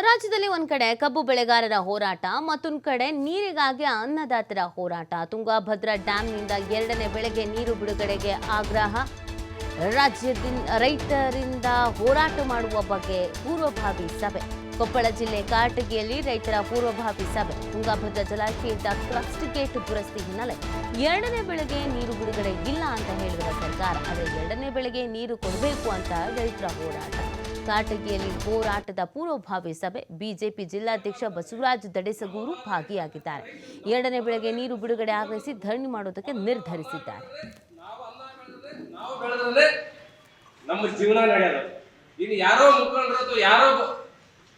ರಾಜ್ಯದಲ್ಲಿ ಒಂದ್ ಕಡೆ ಕಬ್ಬು ಬೆಳೆಗಾರರ ಹೋರಾಟ, ಮತ್ತೊಂದ್ ಕಡೆ ನೀರಿಗಾಗಿ ಅನ್ನದಾತರ ಹೋರಾಟ. ತುಂಗಾಭದ್ರಾ ಡ್ಯಾಮ್ನಿಂದ ಎರಡನೇ ಬೆಳೆಗೆ ನೀರು ಬಿಡುಗಡೆಗೆ ಆಗ್ರಹ. ರಾಜ್ಯದಿಂದ ರೈತರಿಂದ ಹೋರಾಟ ಮಾಡುವ ಬಗ್ಗೆ ಪೂರ್ವಭಾವಿ ಸಭೆ. ಕೊಪ್ಪಳ ಜಿಲ್ಲೆ ಕಾಟಗಿಯಲ್ಲಿ ರೈತರ ಪೂರ್ವಭಾವಿ ಸಭೆ. ತುಂಗಾಭದ್ರಾ ಜಲಾಶಯದ ಕ್ರಸ್ಟ್ ಗೇಟ್ ದುರಸ್ತಿ ಹಿನ್ನೆಲೆ ಎರಡನೇ ಬೆಳೆಗೆ ನೀರು ಬಿಡುಗಡೆ ಇಲ್ಲ ಅಂತ ಹೇಳಿರುವ ಸರ್ಕಾರ. ಆದರೆ ಎರಡನೇ ಬೆಳೆಗೆ ನೀರು ಕೊಡಬೇಕು ಅಂತ ರೈತರ ಹೋರಾಟ. ಕಾಟಗಿಯಲ್ಲಿ ಹೋರಾಟದ ಪೂರ್ವಭಾವಿ ಸಭೆ ಬಿಜೆಪಿ ಜಿಲ್ಲಾಧ್ಯಕ್ಷ ಬಸವರಾಜ ದಡೆಸಗೂರು ಭಾಗಿಯಾಗಿದ್ದಾರೆ. ಎರಡನೇ ಬೆಳೆಗೆ ನೀರು ಬಿಡುಗಡೆ ಆಗ್ರಹಿಸಿ ಧರಣಿ ಮಾಡೋದಕ್ಕೆ ನಿರ್ಧರಿಸಿದ್ದಾರೆ. ನಮ್ಮ ಜೀವನ ನಡೆಯಲ್ಲ. ಇನ್ನು ಯಾರೋ ಮುಖಂಡರದ್ದು ಯಾರೋ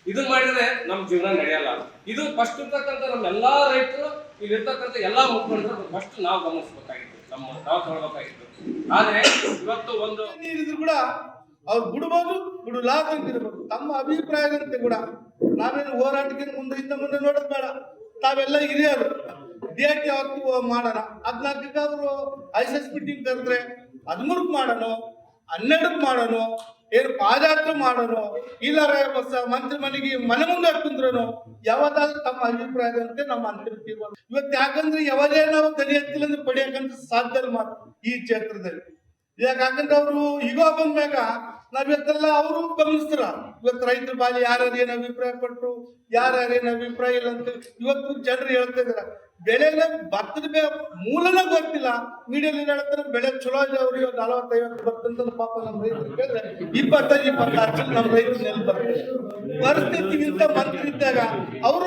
ಇದನ್ನ ಮಾಡಿದ್ರೆ ನಮ್ಮ ಜೀವನ ನಡೆಯಲ್ಲ. ಇದು ಫಸ್ಟ್ ಇರ್ತಕ್ಕಂಥ ನಮ್ಮ ಎಲ್ಲಾ ರೈತರು ಇಲ್ಲಿರ್ತಕ್ಕಂಥ ಎಲ್ಲಾ ಮುಖಂಡರು ಫಸ್ಟ್ ನಾವು ಗಮನಿಸ್ಬೇಕಾಗಿತ್ತು. ನಮ್ಮ ನಾವು ತಗೊಳ್ಬೇಕಾಗಿತ್ತು. ಆದ್ರೆ ಇವತ್ತು ಒಂದು ನೀರಿದ್ರು ಕೂಡ ಅವ್ರು ಬಿಡ್ಬೋದು ಬಿಡಲಾರ್ದು ಅಂತಿರ್ಬೇಕು ತಮ್ಮ ಅಭಿಪ್ರಾಯದಂತೆ ಕೂಡ ನಾವೇನು ಹೋರಾಟಕ್ಕೆ ಮುಂದೆ ಇಂದ ಮುಂದೆ ನೋಡೋದು ಬೇಡ. ತಾವೆಲ್ಲ ಹಿರಿಯರು. ಡೇಟ್ ಯಾವತ್ತು ಮಾಡೋಣ. ಹದಿನಾಲ್ಕಕ್ಕೆ ಅವರು ಐ ಎಸ್ ಮೀಟಿಂಗ್ ಕರೆದ್ರೆ ಹದಿಮೂರಕ್ಕೆ ಮಾಡೋಣ, ಹನ್ನೆರಡಕ್ಕೆ ಮಾಡೋಣ, ಏನು ಪಾದಯಾತ್ರೆ ಮಾಡೋಣ ಇಲ್ಲ ಹೊಸ ಮಂತ್ರಿ ಮನೆಗೆ ಮನೆ ಮುಂದೆ ಕುಂದ್ರನು, ಯಾವತ್ತಾದ್ರೂ ತಮ್ಮ ಅಭಿಪ್ರಾಯದಂತೆ ನಮ್ಮ ಅಂತಿಮ ತೀರ್ಮಾನ. ಇವತ್ತು ಯಾಕಂದ್ರೆ ಯಾವಾಗೇ ನಾವು ತಲೆ ಅಂದ್ರೆ ಪಡೆಯಕ್ಕಂತ ಸಾಧ್ಯ ಮಾತು ಈ ಕ್ಷೇತ್ರದಲ್ಲಿ. ಯಾಕಂದ್ರೆ ಅವರು ಈಗ ಬಂದ್ಮ್ಯಾಗ ನಾವಿವತ್ತೆಲ್ಲ ಅವರು ಗಮನಿಸ್ತಾರ. ಇವತ್ತು ರೈತರ ಬಾಲಿ ಯಾರ್ಯಾರು ಏನ್ ಅಭಿಪ್ರಾಯ ಪಟ್ರು, ಯಾರ್ಯಾರು ಏನ್ ಅಭಿಪ್ರಾಯ ಇಲ್ಲ ಅಂತ ಇವತ್ತು ಜನರು ಹೇಳ್ತಾ ಇದಾರೆ. ಬೆಳೆನ ಭತ್ತದ ಮೂಲನ ಗೊತ್ತಿಲ್ಲ. ಮೀಡಿಯಲ್ಲಿ ಹೇಳ್ತಾರೆ, ಬೆಳೆ ಚಲೋ ಇದೆ ಅವ್ರಿಗೆ ನಲವತ್ತೈವತ್ತು ಬರ್ತಂತ ಪಾಪ ನಮ್ಮ ರೈತರು ಕೇಳಿದ್ರೆ ಇಪ್ಪತ್ತೈದು, ಇಪ್ಪತ್ತಾರು ನಮ್ಮ ರೈತರು ನೆಲ್ ಬರ್ತಾರೆ ಪರಿಸ್ಥಿತಿಗಿಂತ ಮಂತ್ರಿ ಇದ್ದಾಗ ಅವರು